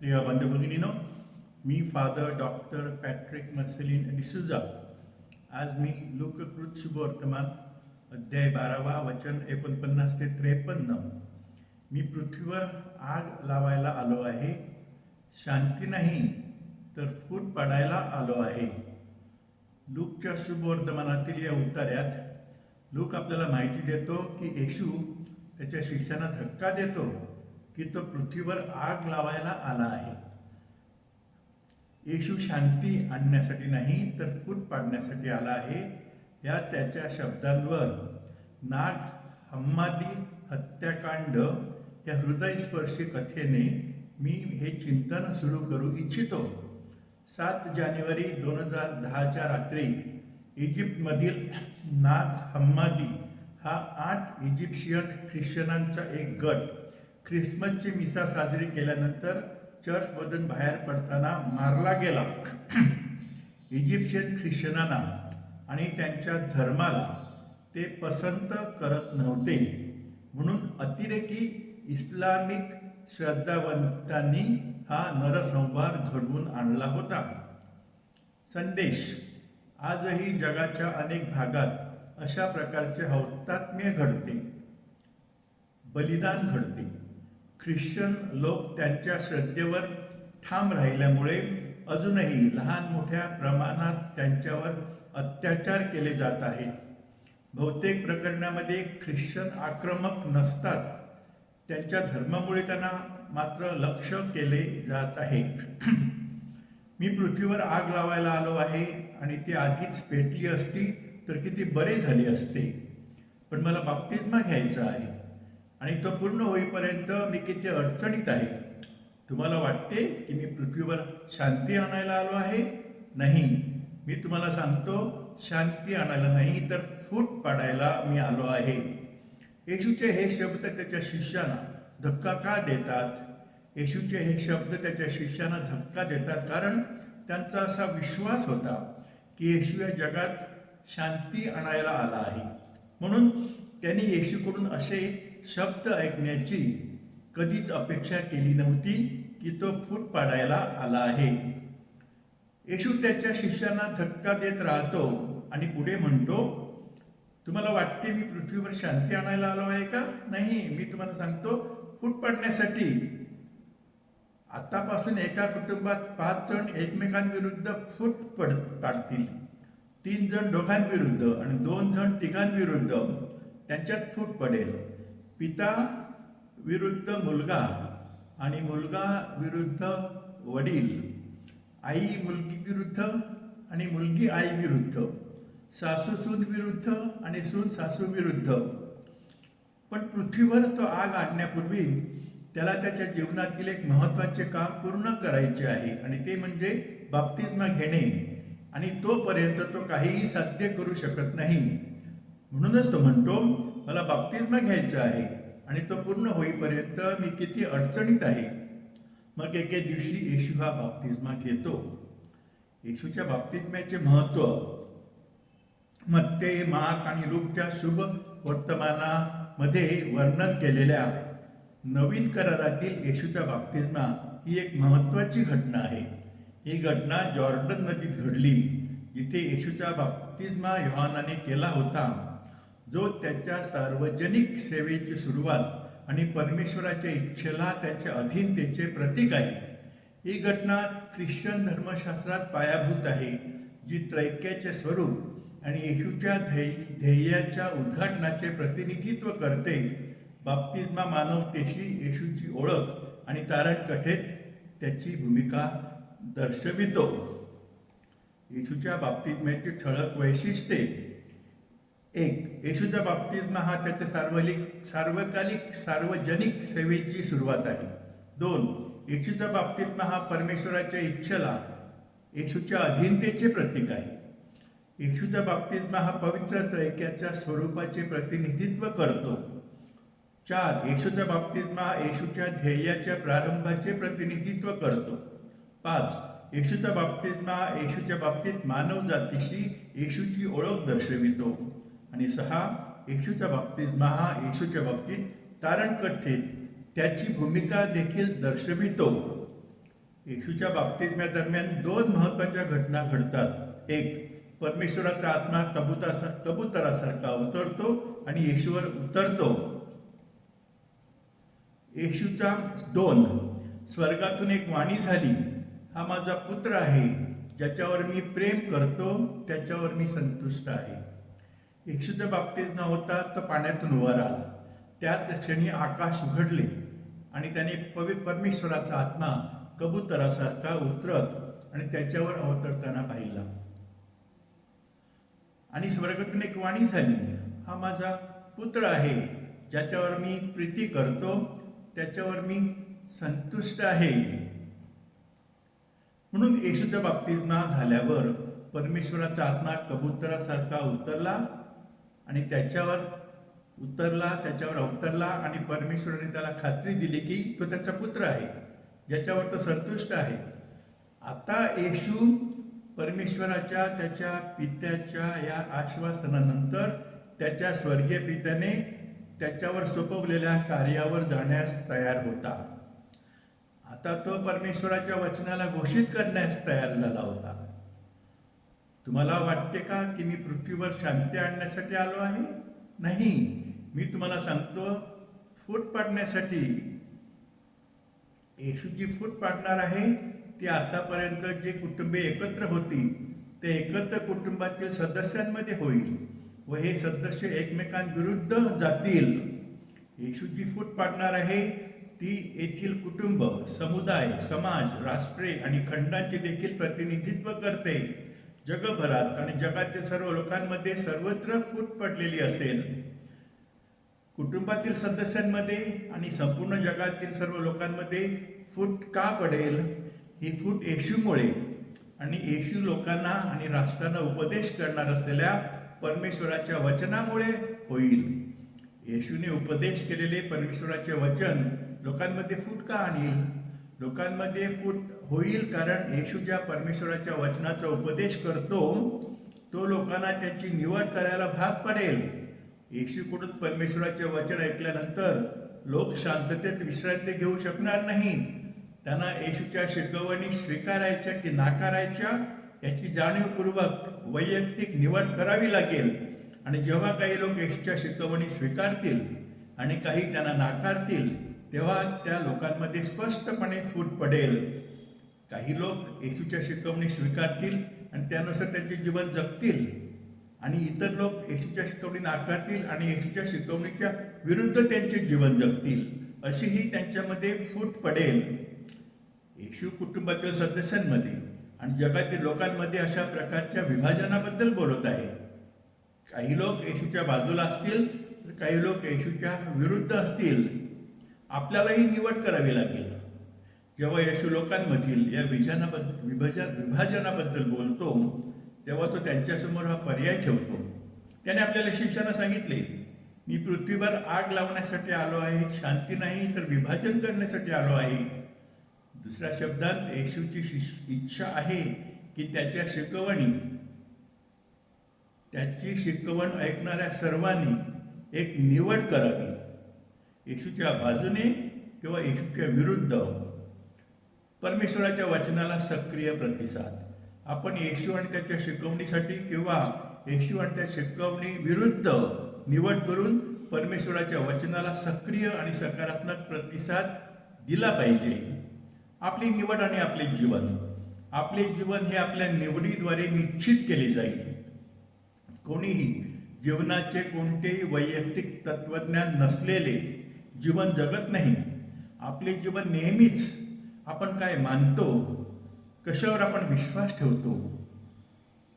प्रिय बंधुभगिनीनो मी father doctor Patrick Marcelin D'Souza आज मी लोककृत शुभवर्तमान अध्याय बारावा वचन एकोणपन्नास ते त्रेपन्न. मी पृथ्वीवर आग लावायला आलो आहे शांती नाही तर फूट पाडायला आलो आहे. लूकच्या शुभवर्तमानातील या उतार्यात लूक आपल्याला माहिती देतो की येशू त्याच्या शिष्यांना धक्का देतो. की तो पृथ्वीवर आग लावायला आला आहे. येशू शांती आणण्यासाठी नाही तर फूट पाडण्यासाठी आला आहे. या त्याच्या शब्दांवर नाग हम्मादी हत्याकांड या हृदयस्पर्शी कथेने मी हे चिंतन सुरू करू इच्छितो. सात जानेवारी दोन हजार दहाच्या रात्री इजिप्तमधील नाग हम्मादी हा आठ इजिप्शियन ख्रिश्चनांचा एक गट ख्रिसमसची मिसा साजरी केल्यानंतर चर्चमधून बाहेर पडताना मारला गेला. इजिप्शियन ख्रिश्चनांना आणि त्यांच्या धर्माला ते पसंत करत नव्हते. म्हणून अतिरेकी इस्लामिक श्रद्धावंतांनी हा नरसंहार घडवून आणला होता. संदेश आजही जगाच्या अनेक भागात अशा प्रकारचे हौतात्म्य घडते. बलिदान घडते. ख्रिश्चन लोक त्यांच्या श्रद्धेवर ठाम राहिल्यामुळे अजूनही लहान मोठ्या प्रमाणात त्यांच्यावर अत्याचार केले जात आहेत बहुतेक प्रकरणामध्ये ख्रिश्चन आक्रमक नसतात. त्यांच्या धर्मामुळे त्यांना मात्र लक्ष केले जात आहे. मी पृथ्वीवर आग लावायला आलो आहे आणि ती आधीच पेटली असती तर किती बरे झाले असते. पण मला बाप्तिस्मा घ्यायचा आहे. आणि तो पूर्ण होईपर्यंत मी किती अडचणीत आहे? तुम्हाला वाटते की मी पृथ्वीवर शांती आणायला आलो आहे? नाही. मी तुम्हाला सांगतो शांती आणायला नाही तर फूट पाडायला मी आलो आहे. येशूचे हे शब्द त्याच्या शिष्यांना धक्का का देतात? येशूचे हे शब्द त्याच्या शिष्यांना धक्का देतात कारण त्यांचा असा विश्वास होता की येशू या जगात शांती आणायला आला आहे. म्हणून त्यांनी येशूकडून असे शब्द ऐकण्याची कधीच अपेक्षा केली नव्हती की तो फूट पाडायला आला आहे. येशू त्याच्या शिष्यांना धक्का देत राहतो आणि पुढे म्हणतो तुम्हाला वाटते मी पृथ्वीवर शांती आणायला आलो आहे का? नाही मी तुम्हाला सांगतो फूट पाडण्यासाठी आतापासून एका कुटुंबात पाच जण एकमेकांविरुद्ध फूट पड पाडतील. तीन जण दोघांविरुद्ध आणि दोन जण तिघांविरुद्ध त्यांच्यात फूट पडेल. पिता विरुद्ध मुलगा आणि मुलगा विरुद्ध वडील. आई मुलगी विरुद्ध आणि मुलगी आई विरुद्ध. सासू सून विरुद्ध आणि सून सासू विरुद्ध. पण पृथ्वीवर तो आग आणण्यापूर्वी त्याला त्याच्या जीवनातील एक महत्त्वाचे काम पूर्ण करायचे आहे आणि ते म्हणजे बाप्तिस्मा घेणे. आणि तोपर्यंत तो काहीही साध्य करू शकत नाही. म्हणूनच तो म्हणतो मला बाप्तिस्म घ्यायचं आहे आणि तो पूर्ण होईपर्यंत मी किती अडचणीत आहे. मग एके दिवशी येशू हा बाप्तिस्मा घेतो येशूच्या बाप्तिस्म्याचे महत्त्व मत्ते माक आणि लूकच्या शुभ वर्तमानामध्ये वर्णन केलेल्या नवीन करारातील येशूचा बाप्तिस्मा ही एक महत्वाची घटना आहे. ही घटना जॉर्डन नदीत घडली जिथे येशूचा बाप्तिस्मा योहानाने केला होता. जो त्याच्या सार्वजनिक सेवेची सुरुवात आणि परमेश्वराच्या इच्छेला त्याच्या अधीनतेचे प्रतीक आहे. ही घटना ख्रिश्चन धर्मशास्त्रात पायाभूत आहे जी त्रैक्याचे स्वरूप आणि येशूच्या ध्येय ध्येयाच्या उद्घाटनाचे प्रतिनिधित्व करते. बाप्तिस्मा मानवतेशी येशूची ओळख आणि तारण कथेत त्याची भूमिका दर्शवितो. येशूच्या बाप्तिस्म्याची ठळक वैशिष्ट्ये एक. येशूचा बाप्तिस्मा हा त्याच्या सार्वलिक सार्वकालिक सार्वजनिक सेवेची सुरुवात आहे. दोन. येशूचा बाप्तिस्मा हा परमेश्वराच्या इच्छेला येशूच्या अधीनतेचे प्रतीक आहे. येशूचा बाप्तिस्मा हा पवित्र त्रैक्याच्या स्वरूपाचे प्रतिनिधित्व करतो. चार. येशूचा बाप्तिस्मा हा येशूच्या ध्येयाच्या प्रारंभाचे प्रतिनिधित्व करतो. पाच. येशूचा बाप्तिस्मा हा येशूच्या बाबतीत मानव जातीशी येशूची ओळख दर्शवितो. आणि सहा येशूच्या बाबतीत हा येशूच्या बाबतीत तारण कथेत त्याची भूमिका देखील दर्शवितो. येशूच्या बाप्तिस्म्या दरम्यान दोन महत्त्वाच्या घटना घडतात. एक परमेश्वराचा आत्मा कबुतासा कबुतरासारखा उतरतो आणि येशूवर उतरतो. येशूचा दोन स्वर्गातून एक वाणी झाली. हा माझा पुत्र आहे ज्याच्यावर मी प्रेम करतो त्याच्यावर मी संतुष्ट आहे. येशूच्या बाबतीत न होता तर पाण्यातून वर आला. त्याच क्षणी आकाश उघडले आणि त्याने पवि परमेश्वराचा आत्मा कबुतरासारखा उतरत आणि त्याच्यावर अवतरताना पाहिला. आणि स्वर्गातून एक वाणी झाली हा माझा पुत्र आहे ज्याच्यावर मी प्रीती करतो त्याच्यावर मी संतुष्ट आहे. म्हणून येशूच्या बाबतीत झाल्यावर परमेश्वराचा आत्मा कबुतरासारखा उतरला आणि त्याच्यावर उतरला त्याच्यावर अवतरला आणि परमेश्वराने त्याला खात्री दिली की तो त्याचा पुत्र आहे ज्याच्यावर तो संतुष्ट आहे. आता येशू परमेश्वराच्या त्याच्या पित्याच्या या आश्वासनानंतर त्याच्या स्वर्गीय पित्याने त्याच्यावर सोपवलेल्या कार्यावर जाण्यास तयार होता. आता तो परमेश्वराच्या वचनाला घोषित करण्यास तयार झाला होता. तुम्हाला वाटते का की मी पृथ्वीवर शांती आणण्यासाठी आलो आहे? नाही. मी तुम्हाला सांगतो फूट पाडण्यासाठी. येशू जी फूट पाडणार आहे ती आतापर्यंत जे कुटुंबे एकत्र होती ते एकत्र कुटुंबातील सदस्यांमध्ये होईल व हे सदस्य एकमेकांविरुद्ध जातील. येशू जी फूट पाडणार आहे ती येथील कुटुंब समुदाय समाज राष्ट्रे आणि खंडांचे देखील प्रतिनिधित्व करते. जगभरात आणि जगातील सर्व लोकांमध्ये सर्वत्र फूट पडलेली असेल. कुटुंबातील सदस्यांमध्ये आणि संपूर्ण जगातील सर्व लोकांमध्ये फूट का पडेल? ही फूट येशूमुळे आणि येशू लोकांना आणि राष्ट्रांना उपदेश करणार असलेल्या परमेश्वराच्या वचनामुळे होईल. येशूने उपदेश केलेले परमेश्वराचे वचन लोकांमध्ये फूट का आणील? लोकांमध्ये फूट होईल कारण येशू ज्या परमेश्वराच्या वचनाचा उपदेश करतो तो लोकांना त्याची निवड करायला भाग पडेल. येशूकडून परमेश्वराचे वचन ऐकल्यानंतर लोक शांततेत विश्रांती घेऊ शकणार नाही. त्यांना येशूच्या शिकवणी स्वीकारायच्या की नाकारायच्या याची जाणीवपूर्वक वैयक्तिक निवड करावी लागेल. आणि जेव्हा काही लोक येशूच्या शिकवणी स्वीकारतील आणि काही त्यांना नाकारतील तेव्हा त्या लोकांमध्ये स्पष्टपणे फूट पडेल. काही लोक येशूच्या शिकवणी स्वीकारतील आणि त्यानुसार त्यांचे जीवन जगतील. आणि इतर लोक येशूच्या शिकवणी नाकारतील आणि येशूच्या शिकवणीच्या विरुद्ध त्यांचे जीवन जगतील. अशीही त्यांच्यामध्ये फूट पडेल. येशू कुटुंबातील सदस्यांमध्ये आणि जगातील लोकांमध्ये अशा प्रकारच्या विभाजनाबद्दल बोलत आहे. काही लोक येशूच्या बाजूला असतील तर काही लोक येशूच्या विरुद्ध असतील. आपल्यालाही निवड करावी लागेल. जेव्हा येशू लोकांमधील या विजानाबद्दल विभाजन विभाजनाबद्दल बोलतो तेव्हा तो त्यांच्यासमोर हा पर्याय ठेवतो. त्याने आपल्याला शिक्षण सांगितले मी पृथ्वीवर आग लावण्यासाठी आलो आहे शांती नाही तर विभाजन करण्यासाठी आलो आहे. दुसऱ्या शब्दात येशूची इच्छा आहे की त्याच्या शिकवणी त्याची शिकवण ऐकणाऱ्या सर्वांनी एक निवड करावी. येशूच्या बाजूने किंवा येशूच्या विरुद्ध परमेश्वराच्या वचनाला सक्रिय प्रतिसाद. आपण येशू आणि त्याच्या शिकवणीसाठी किंवा येशू आणि त्या शिकवणी विरुद्ध निवड करून परमेश्वराच्या वचनाला सक्रिय आणि सकारात्मक प्रतिसाद दिला पाहिजे. आपली निवड आणि आपले जीवन. आपले जीवन हे आपल्या निवडीद्वारे निश्चित केले जाईल. कोणीही जीवनाचे कोणतेही वैयक्तिक तत्वज्ञान नसलेले जीवन जगत नाही. आपले जीवन नेहमीच आपण काय मानतो? कशावर आपण विश्वास ठेवतो?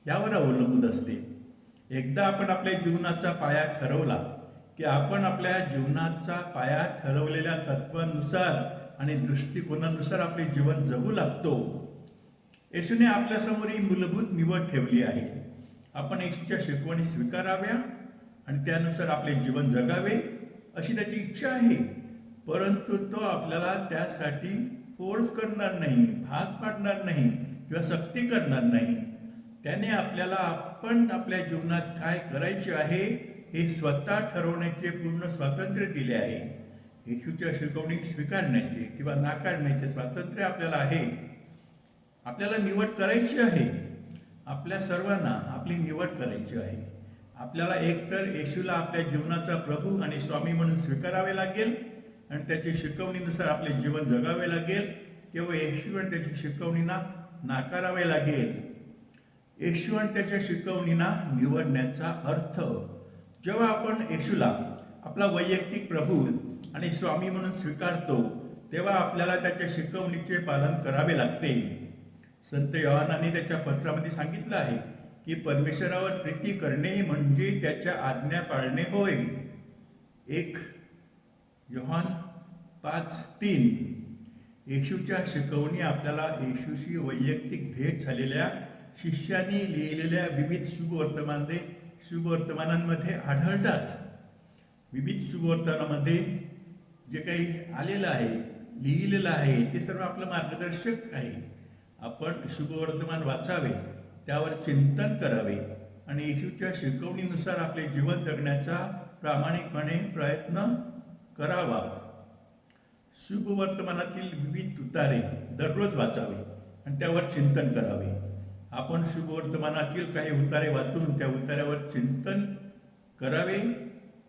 यावर अवलंबून असते. एकदा आपण आपल्या जीवनाचा पाया ठरवला की आपण आपल्या जीवनाचा पाया ठरवलेल्या तत्वानुसार आणि दृष्टिकोनानुसार आपले जीवन जगू लागतो. येशूने आपल्यासमोर ही मूलभूत निवड ठेवली आहे. आपण येशूच्या शिकवणी स्वीकाराव्या आणि त्यानुसार आपले जीवन जगावे अशी त्याची इच्छा आहे. परंतु तो आपल्याला त्यासाठी फोर्स करणार नाही भाग पाडणार नाही किंवा सक्ती करणार नाही. त्याने आपल्याला आपण आपल्या जीवनात काय करायचे आहे हे स्वतः ठरवण्याचे पूर्ण स्वातंत्र्य दिले आहे. येशूच्या शिकवणी स्वीकारण्याचे किंवा नाकारण्याचे स्वातंत्र्य आपल्याला आहे. आपल्याला निवड करायची आहे. आपल्या सर्वांना आपली निवड करायची आहे. आपल्याला एकतर येशूला आपल्या जीवनाचा प्रभू आणि स्वामी म्हणून स्वीकारावे लागेल आणि त्याच्या शिकवणीनुसार आपले जीवन जगावे लागेल. किंवा येशू आणि त्याच्या शिकवणींना नाकारावे लागेल. येशू त्याच्या शिकवणींना निवडण्याचा अर्थ. जेव्हा आपण येशूला आपला वैयक्तिक प्रभू आणि स्वामी म्हणून स्वीकारतो तेव्हा आपल्याला त्याच्या शिकवणीचे पालन करावे लागते. संत योहानाने त्याच्या पत्रामध्ये सांगितलं आहे की परमेश्वरावर प्रीती करणे म्हणजे त्याच्या आज्ञा पाळणे होय. एक योहान पाच तीन. येशूच्या शिकवणी आपल्याला येशूशी वैयक्तिक भेट झालेल्या शिष्यांनी लिहिलेल्या विविध शुभवर्तमानमध्ये शुभवर्तमानांमध्ये आढळतात. विविध शुभवर्तमानामध्ये जे काही आलेलं आहे लिहिलेलं आहे ते सर्व आपलं मार्गदर्शक आहे. आपण शुभवर्तमान वाचावे त्यावर चिंतन करावे आणि येशूच्या शिकवणीनुसार आपले जीवन जगण्याचा प्रामाणिकपणे प्रयत्न करावा. शुभ वर्तमानातील विविध उतारे दररोज वाचावे आणि त्यावर चिंतन करावे. आपण शुभ वर्तमानातील काही उतारे वाचून त्या उतार्यावर चिंतन करावे.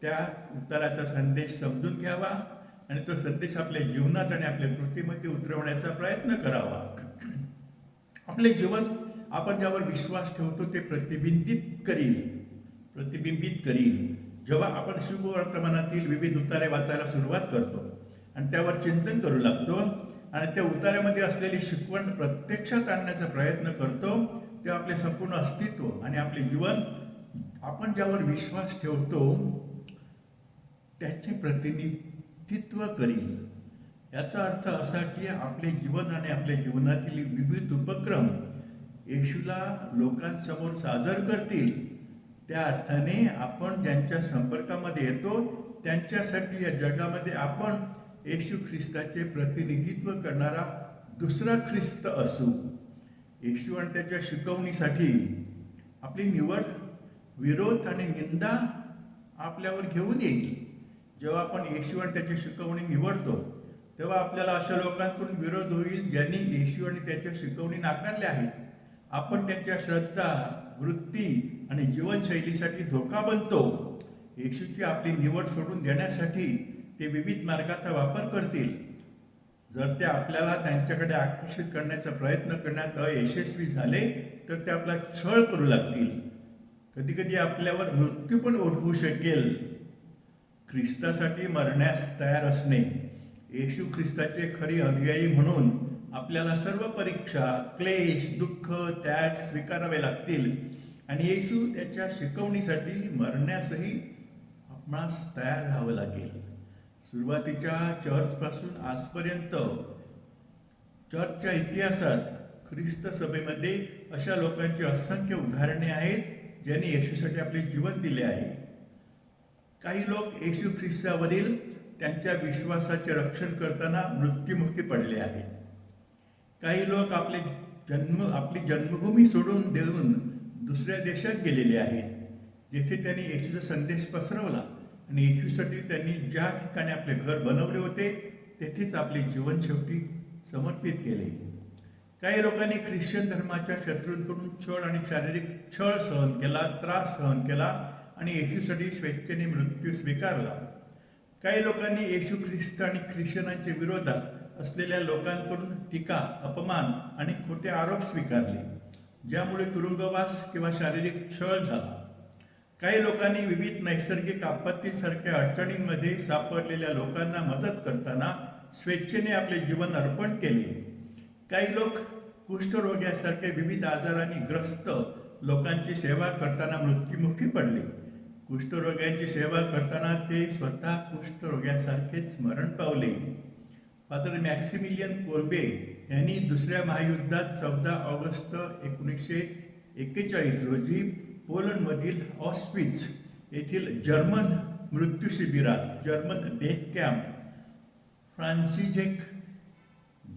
त्या उताराचा संदेश समजून घ्यावा आणि तो संदेश आपल्या जीवनात आणि आपल्या कृतीमध्ये उतरवण्याचा प्रयत्न करावा. आपले जीवन आपण ज्यावर विश्वास ठेवतो ते प्रतिबिंबित करील. प्रतिबिंबित करील. जेव्हा आपण शुभ वर्तमानातील विविध उतारे वाचायला सुरुवात करतो आणि त्यावर चिंतन करू लागतो. आणि त्या उतार्यामध्ये असलेली शिकवण प्रत्यक्षात आणण्याचा प्रयत्न करतो. ते आपले संपूर्ण अस्तित्व आणि आपले जीवन आपण ज्यावर विश्वास ठेवतो त्याचे प्रतिनिधित्व करील याचा अर्थ असा की आपले जीवन आणि आपल्या जीवनातील विविध उपक्रम येशूला लोकांसमोर सादर करतील. त्या अर्थाने आपण ज्यांच्या संपर्कामध्ये येतो त्यांच्यासाठी या जगामध्ये आपण येशू ख्रिस्ताचे प्रतिनिधित्व करणारा दुसरा ख्रिस्त असू येशू आणि त्याच्या शिकवणीसाठी आपली निवड विरोध आणि निंदा आपल्यावर घेऊन येईल. जेव्हा आपण येशू आणि त्याची शिकवणी निवडतो तेव्हा आपल्याला अशा लोकांकडून विरोध होईल ज्यांनी येशू आणि त्याच्या शिकवणी नाकारल्या आहेत. आपण त्यांच्या श्रद्धा वृत्ती आणि जीवनशैलीसाठी धोका बनतो. येशूची आपली निवड सोडून देण्यासाठी ते विविध मार्गाचा वापर करतील. जर ते आपल्याला त्यांच्याकडे आकर्षित करण्याचा प्रयत्न करण्यात अयशस्वी झाले तर ते आपला छळ करू लागतील. कधी कधी आपल्यावर मृत्यू पण ओढवू शकेल. ख्रिस्तासाठी मरण्यास तयार असणे येशू ख्रिस्ताचे खरी अनुयायी म्हणून आपल्याला सर्व परीक्षा क्लेश दुःख त्याग स्वीकारावे लागतील. आणि येशू त्याच्या शिकवणीसाठी मरण्यासही आपणास तयार राहावं लागेल. सुरुवातीच्या चर्चपासून आजपर्यंत चर्चच्या इतिहासात ख्रिस्त सभेमध्ये अशा लोकांची असंख्य उदाहरणे आहेत ज्यांनी येशूसाठी आपले जीवन दिले आहे. काही लोक येशू ख्रिस्तावरील त्यांच्या विश्वासाचे रक्षण करताना मृत्युमुखी पडले आहेत. काही लोक आपले जन्म आपली जन्मभूमी सोडून देऊन दुसऱ्या देशात गेलेले आहेत जेथे त्यांनी येशूचा संदेश पसरवला. आणि येशूसाठी त्यांनी ज्या ठिकाणी आपले घर बनवले होते तेथेच आपले जीवन शेवटी समर्पित केले. काही लोकांनी ख्रिश्चन धर्माच्या शत्रूंकडून छळ आणि शारीरिक छळ सहन केला त्रास सहन केला आणि येशूसाठी स्वेच्छेने मृत्यू स्वीकारला. काही लोकांनी येशू ख्रिस्त आणि ख्रिश्चनांच्या विरोधात असलेल्या लोकांकडून टीका अपमान आणि खोटे आरोप स्वीकारले ज्यामुळे तुरुंगवास किंवा शारीरिक छळ झाला. काही लोकांनी विविध नैसर्गिक आपत्तींसारख्या अडचणींमध्ये सापडलेल्या लोकांना मदत करताना स्वेच्छेने आपले जीवन अर्पण केले. काही लोक कुष्ठरोग्यासारखे विविध आजारांनी ग्रस्त लोकांची सेवा करताना मृत्युमुखी पडले. कुष्ठरोग्यांची सेवा करताना ते स्वतः कुष्ठरोग्यासारखेच मरण पावले. फादर मॅक्सिमिलियन कोर्बे यांनी दुसऱ्या महायुद्धात चौदा ऑगस्ट एकोणीसशे एक्केचाळीस रोजी पोलंडमधील ऑस्विच येथील जर्मन मृत्यू शिबिरात German death camp Franciszek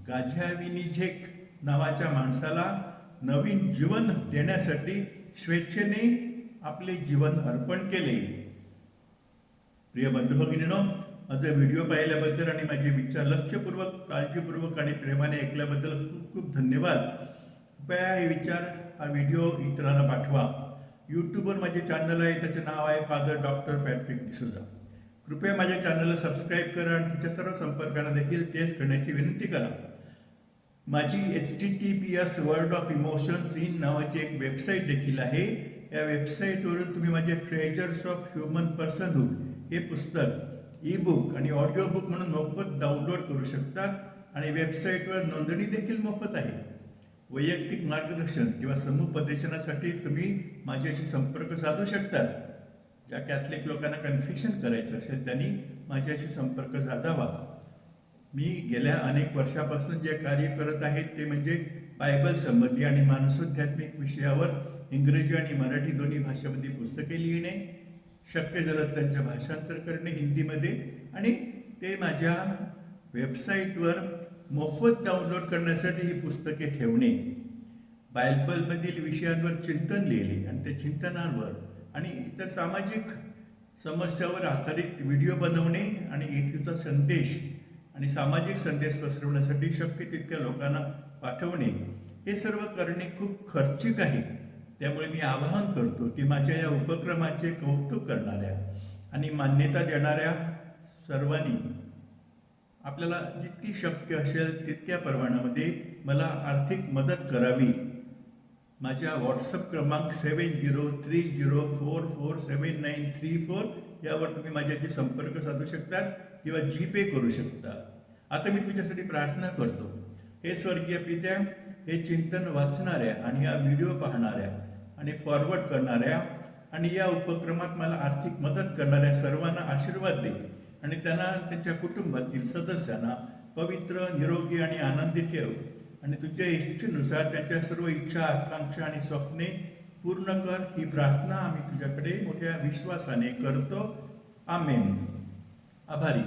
Gajowniczek नावाच्या माणसाला नवीन जीवन देण्यासाठी स्वेच्छेने आपले जीवन अर्पण केले. प्रिय बंधू भगिनीनो माझा व्हिडिओ पाहिल्याबद्दल आणि माझे विचार लक्षपूर्वक काळजीपूर्वक आणि प्रेमाने ऐकल्याबद्दल खूप खूप धन्यवाद. कृपया हे विचार हा व्हिडिओ इतरांना पाठवा. यूट्यूबवर माझे चॅनल आहे त्याचे नाव आहे फादर डॉक्टर पॅट्रिक डिसुजा कृपया माझ्या चॅनलला सबस्क्राईब करा आणि तुमच्या सर्व संपर्कांना देखील तेच करण्याची विनंती करा. माझी H T T P S world of emotions in नावाची एक वेबसाईट देखील आहे. या वेबसाईटवरून तुम्ही माझे ट्रेजर्स ऑफ ह्युमन पर्सनहूड हे पुस्तक ई बुक आणि ऑडिओ बुक म्हणून मोफत डाउनलोड करू शकतात आणि वेबसाईटवर नोंदणी देखील मोफत आहे. वैयक्तिक मार्गदर्शन किंवा समुपदेशनासाठी तुम्ही माझ्याशी संपर्क साधू शकतात. ज्या कॅथलिक लोकांना कन्फ्युशन करायचं असेल त्यांनी माझ्याशी संपर्क साधावा. मी गेल्या अनेक वर्षापासून जे कार्य करत आहे ते म्हणजे बायबल संबंधी आणि मानसोध्यात्मिक विषयावर इंग्रजी आणि मराठी दोन्ही भाषेमध्ये पुस्तके लिहिणे शक्य झालं त्यांचं भाषांतर करणे हिंदीमध्ये आणि ते माझ्या वेबसाईटवर मोफत डाउनलोड करण्यासाठी ही पुस्तके ठेवणे बायबलमधील विषयांवर चिंतन लिहिले आणि त्या चिंतनांवर आणि इतर सामाजिक समस्यावर आधारित व्हिडिओ बनवणे आणि येशूचा संदेश आणि सामाजिक संदेश पसरवण्यासाठी शक्य तितक्या लोकांना पाठवणे हे सर्व करणे खूप खर्चिक आहे. त्यामुळे मी आवाहन करतो की माझ्या या उपक्रमाचे कौतुक करणाऱ्या आणि मान्यता देणाऱ्या सर्वांनी आपल्याला जितकी शक्य असेल तितक्या प्रमाणामध्ये मला आर्थिक मदत करावी. माझ्या व्हॉट्सअप क्रमांक seven zero three zero four four seven nine three four यावर तुम्ही माझ्याशी संपर्क साधू शकतात किंवा जी पे करू शकता. आता मी तुझ्यासाठी प्रार्थना करतो. हे स्वर्गीय पित्या हे चिंतन वाचणाऱ्या आणि हा व्हिडिओ पाहणाऱ्या आणि फॉरवर्ड करणाऱ्या आणि या उपक्रमात मला आर्थिक मदत करणाऱ्या सर्वांना आशीर्वाद दे. आणि त्यांना त्यांच्या कुटुंबातील सदस्यांना पवित्र निरोगी आणि आनंदी ठेव. आणि तुझ्या इच्छेनुसार त्यांच्या सर्व इच्छा आकांक्षा आणि स्वप्ने पूर्ण कर. ही प्रार्थना आम्ही तुझ्याकडे मोठ्या विश्वासाने करतो. आमेन. आभारी.